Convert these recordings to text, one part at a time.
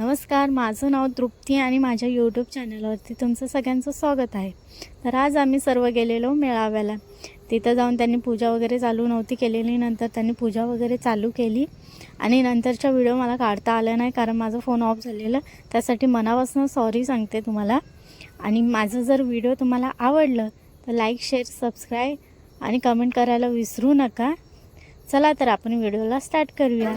नमस्कार माझं नाव तृप्ती आणि माझ्या यूट्यूब चॅनलवरती तुमचं सगळ्यांचं स्वागत आहे. तर आज आम्ही सर्व गेलेलो मेळाव्याला. तिथं जाऊन त्यांनी पूजा वगैरे चालू नव्हती केलेली नंतर त्यांनी पूजा वगैरे चालू केली. आणि नंतरचा व्हिडिओ मला काढता आला नाही कारण माझा फोन ऑफ झालेला. त्यासाठी मनापासून सॉरी सांगते तुम्हाला. आणि माझं जर व्हिडिओ तुम्हाला आवडलं तर लाईक शेअर सबस्क्राईब आणि कमेंट करायला विसरू नका. चला तर आपण व्हिडिओला स्टार्ट करूया.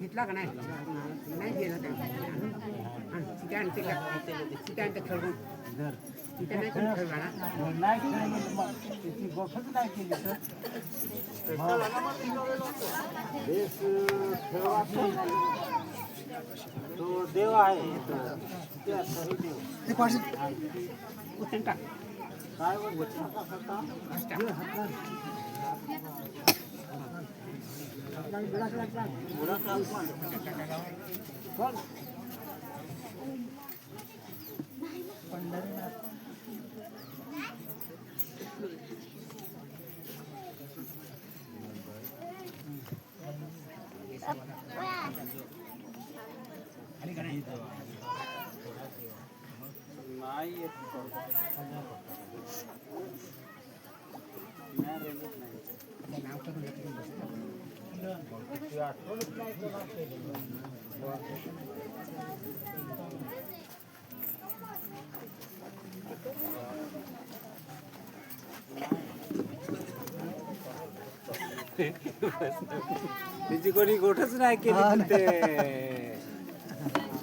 घेतला का नाही नाही घेणार चिकन आणते का चिकन आणते खेळून चिकन नाही कोणी खेळणार तो देव आहे. ते हे टाक काय बोलतो? बुडा काम पण. नाही येत तो. नाही रे, येत नाही. नाव करून येते. तिची कोणी गोठच नाही केली तिथे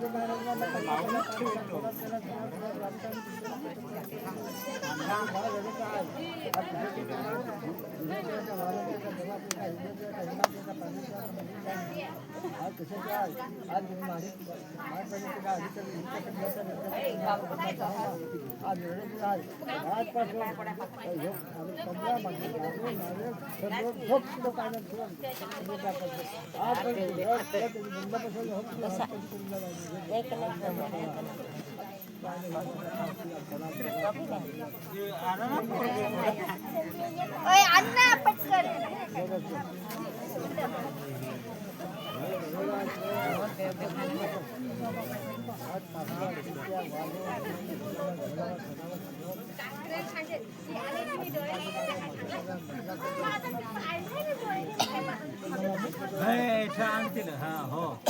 आज ओए अन्ना पटकर Hey, try and get it, huh?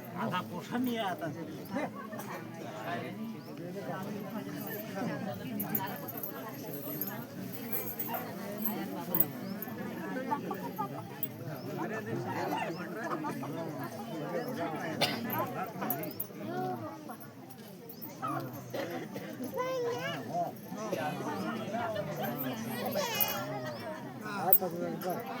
ना तेल सगळं. बाबूला आणा तर हे, इथं आणतील हा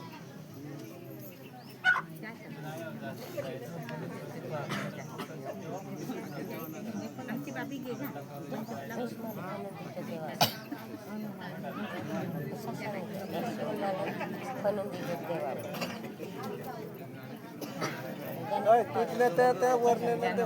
पोषण आहे आता तिथले त्या त्या वरलेलं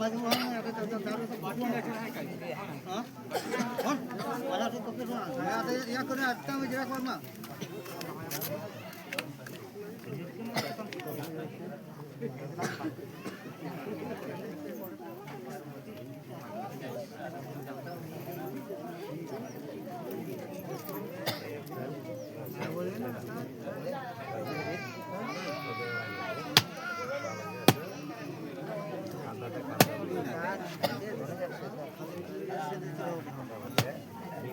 माझी दारू मला तो कपडे आता या करून आत्ता मी जरा कर ना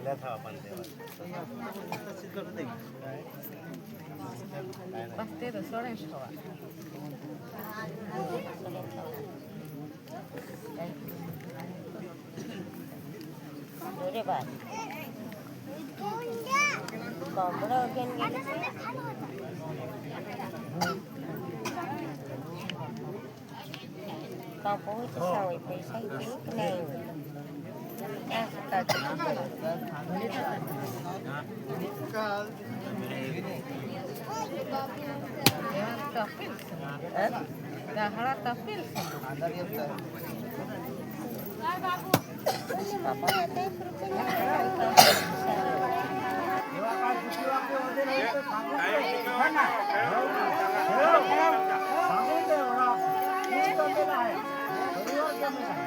कुठल्या थावा पण देवा बघते तर सोळाशे हवा दोरे बाद कोंबडा घेऊन गेले का पोहोच पैसा नाही na yun. हे म्हणून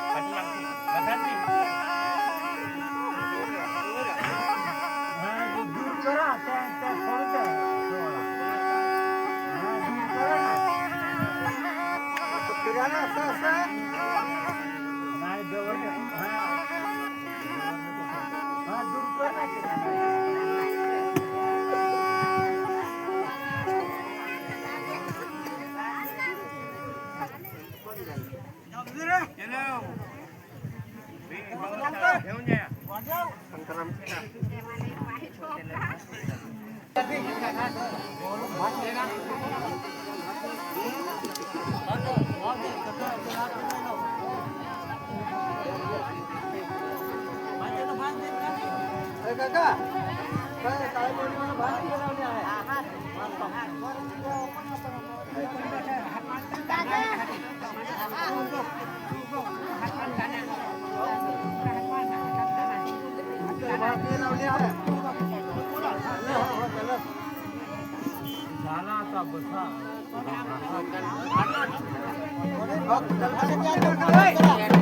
झाला आता बसा पार्टी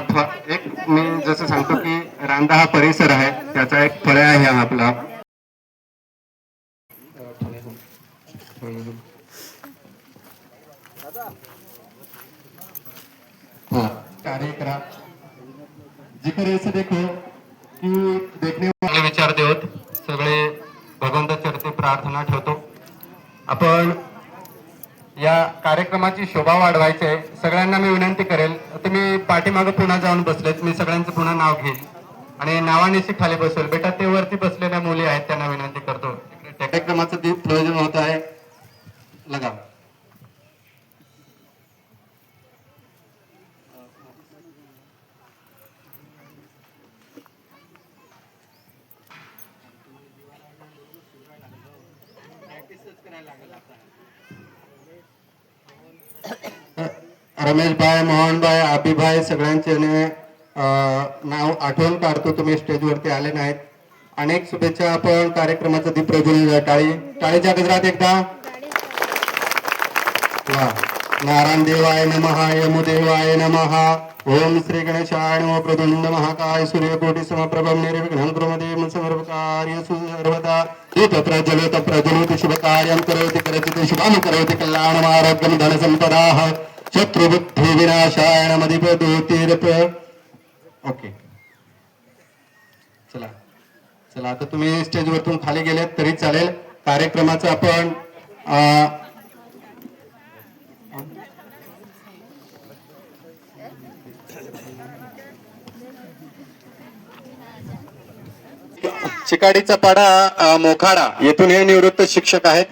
एक मी जसं सांगतो की रांदा हा परिसर आहे त्याचा एक फळ आहे हा आपला हाँ कार्य करा जिकडे असं देखो की देखणे वाले विचार देवत सगळे भगवंत चरती प्रार्थना ठेवतो आपण या कार्यक्रमाची शोभा वाढवायची आहे. सगळ्यांना मी विनंती करेल. तुम्ही पाठीमागं पुन्हा जाऊन बसलेत. मी सगळ्यांचं पुन्हा नाव घेईल आणि नावानिशी खाली बसवेल बेटा ते वरती बसलेल्या मुली आहेत त्यांना विनंती करतो. कार्यक्रमाचं प्रयोजन होत आहे. लगा रमेशभाई मोहनभाई आबीभाई सगळ्यांचे आणि, अं, नाव आठवण काढतो तुम्ही स्टेजवरती आले नाहीत. अनेक शुभेच्छा आपण कार्यक्रमाचं दीप प्रज्वलन टाळी टाळीच्या गजरात एकदा. नारायण देवाय नमहा यमुदेवाय नमहा ओम श्री गणेशाय नम प्रदुंड महाकाय सूर्यकोटी समप्रभम निर्विघ्नं कुर्मदेव समर्पकार्य सर्वदा दीप प्रज्वलित प्रज्वलित शुभ कार्यं करोति करचित शुभं करोति कल्याणम् आरोग्यं धनसम्पदाः. शत्रुबुद्धी विनाशाय नमधिपदोतीरप ओके. चला. चला आता तुम्ही स्टेजवरतून खाली गेलेत तरी चालेल. कार्यक्रमाचं आपण चिकाडीचा पाडा मोखाडा येथून हे निवृत्त शिक्षक आहेत.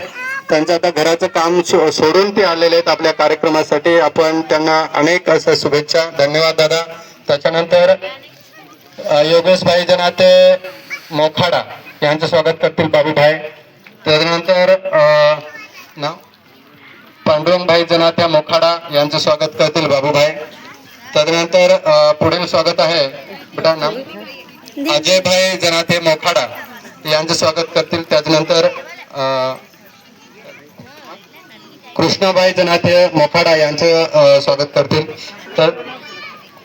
त्यांचं आता घराचं काम सोडून ते आलेले आहेत आपल्या कार्यक्रमासाठी. आपण त्यांना अनेक असं शुभेच्छा. धन्यवाद दादा. त्याच्यानंतर अ, योगेशभाई जनाते मोखाडा यांचं स्वागत करतील बाबूभाई. त्याच्यानंतर अ, नाव? पांडुरंगभाई जनात्या मोखाडा यांचं स्वागत करतील बाबूभाई. त्याच्यानंतर पुढील स्वागत आहे. बेटा नाव? अजयभाई जनाते मोखाडा यांचं स्वागत करतील. त्याच्यानंतर कृष्णाबाई जनाते मोखाडा यांचं स्वागत करतील तर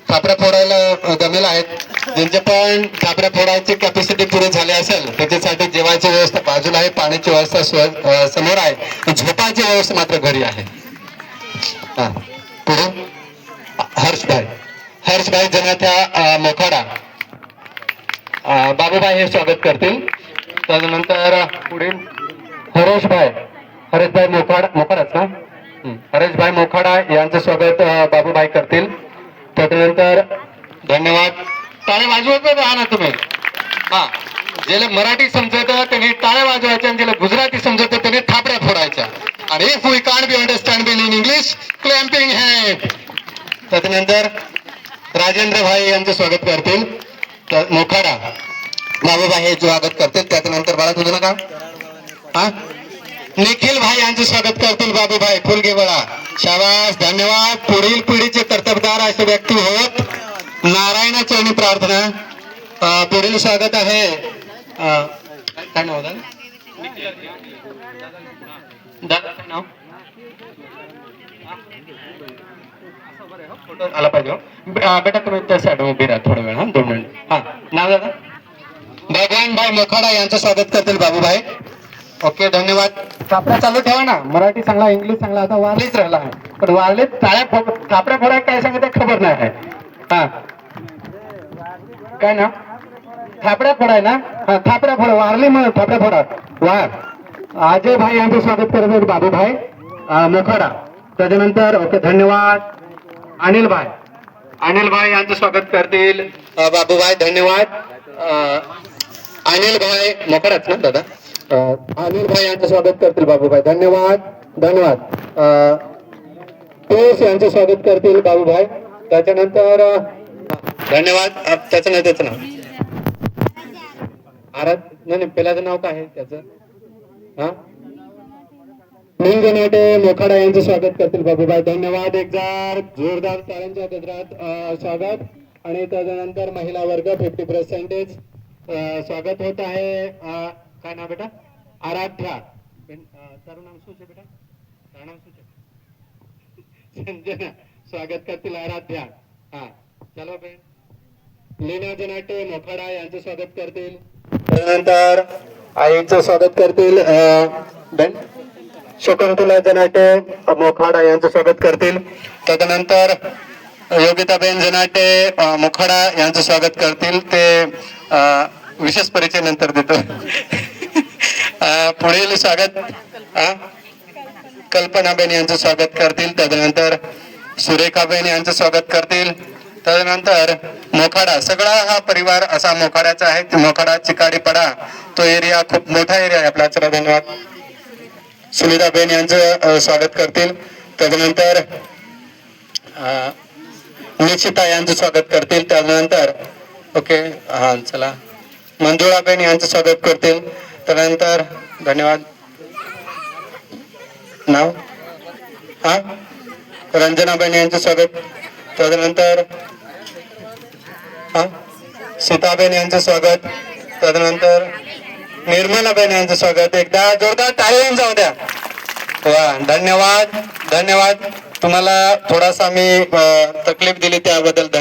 थापऱ्या फोडायला अ, जमेल आहेत. ज्यांचे पण थापऱ्या फोडायची कॅपॅसिटी पुरे झाली असेल त्याच्यासाठी जेवायची व्यवस्था बाजूला आहे पाण्याची व्यवस्था स्व- समोर आहे. झोपायची व्यवस्था मात्र घरी आहे. हा पुढे. हर्षभाई. हर्षभाई जनाथ्या मोखाडा. बाबूभाई हे स्वागत करतील. त्यानंतर पुढील हरेशभाई. हरेशभाई मोखाड मोखाडच ना हरेशभाई मोखाडा यांचं स्वागत बाबूभाई करतील. त्याच्यानंतर धन्यवाद. टाळे वाजवत राहा ना तुम्ही? हा. ज्याला मराठी समजतं त्यांनी टाळ्या वाजवायच्या आणि ज्याला गुजराती समजतं त्यांनी थापड्या फोडायच्या. आणि if we can be understand bill in English clamping had त्याच्यानंतर राजेंद्र भाई यांचं स्वागत करतील. तर मोखाडा. बाबूभाई हे स्वागत करतील. त्याच्यानंतर बाळा तुझं ना का हा? निखिल भाई यांचं स्वागत करतील बाबूभाई फुलगेवळा शाबास धन्यवाद. पुढील पिढीचे कर्तबदार असे व्यक्ती होत नारायणाची आणि प्रार्थना. पुढील स्वागत आहे. काय नाव नाव? आला पाहिजे हो. बेटा तुम्ही त्या साईड उभी राहा थोडा वेळ हा दोन मिनिट. हा नाव दादा? भगवान भाई मोखाडा यांचं स्वागत करतील बाबूभाई ओके धन्यवाद. कापडा चालू ठेवा ना. मराठी चांगला इंग्लिश चांगला आता वारलीच राहिला आहे. पण वारले टाळ्या फो कापड्या फोडा काय सांगत खबर नाही आहे. हा. काय ना थापड्या फोडाय ना? हा थापड्या फोडा वारली म्हणून थापड्या फोडा. वा. अजय भाई यांचं स्वागत करत आहेत बाबूभाई अं, मोखाडा. त्याच्यानंतर ओके धन्यवाद. अनिल भाई. अनिल भाई यांचं स्वागत करतील. बाबूभाई धन्यवाद. अनिल भाई मोखाडाच ना दादा? अनिल भाई यांचं स्वागत करतील बाबूभाई. धन्यवाद. धन्यवाद. अं, यांचं स्वागत करतील बाबूभाई. त्याच्यानंतर धन्यवाद. त्याचं नाही त्याचं नाव आराध नाही पेलाचं नाव काय आहे त्याचं? हा? निंगनाटे मोखाडा यांचं स्वागत करतील बाबूभाई. धन्यवाद एकदा जोरदार टाळ्यांच्या गजरात स्वागत. आणि त्याच्यानंतर महिला वर्ग फिफ्टी पर्सेंटेज स्वागत होत आहे. काय नाव बेटा? आराध्या. तारू नाम શું છે स्वागत करतील आराध्या. हा चला बेन लीना जनाटे मोखाडा यांचं स्वागत करतील. त्यानंतर आईचं स्वागत करतील बेन. शकुंतला जनाटे मोखाडा यांचं स्वागत करतील. त्यानंतर योगिताबेन जनाटे मोखाडा यांचं स्वागत करतील. ते विशेष परिचय नंतर देतो. पुढील स्वागत कल्पनाबेन यांचं स्वागत करतील. त्यानंतर सुरेखाबेन यांचं स्वागत करतील. त्यानंतर मोखाडा सगळा हा परिवार असा मोखाड्याचा आहे. मोखाडा चिकाडीपाडा तो एरिया खूप मोठा एरिया आहे आपला. चला धन्यवाद. सुनीताबेन यांचं स्वागत करतील. त्यानंतर निशिता यांचं स्वागत करतील. त्यानंतर ओके हा चला. मंजुळाबेन यांचं स्वागत करतील. त्यानंतर धन्यवाद. नाव? हा? रंजनाबेन यांचं स्वागत. त्यानंतर हा? सीताबेन यांचं स्वागत. त्यानंतर निर्मलाबेन यांचं स्वागत. एकदा जोरदार टाळी जाऊ द्या. वा धन्यवाद. धन्यवाद. तुम्हाला थोडासा मी तकलीफ दिली त्याबद्दल.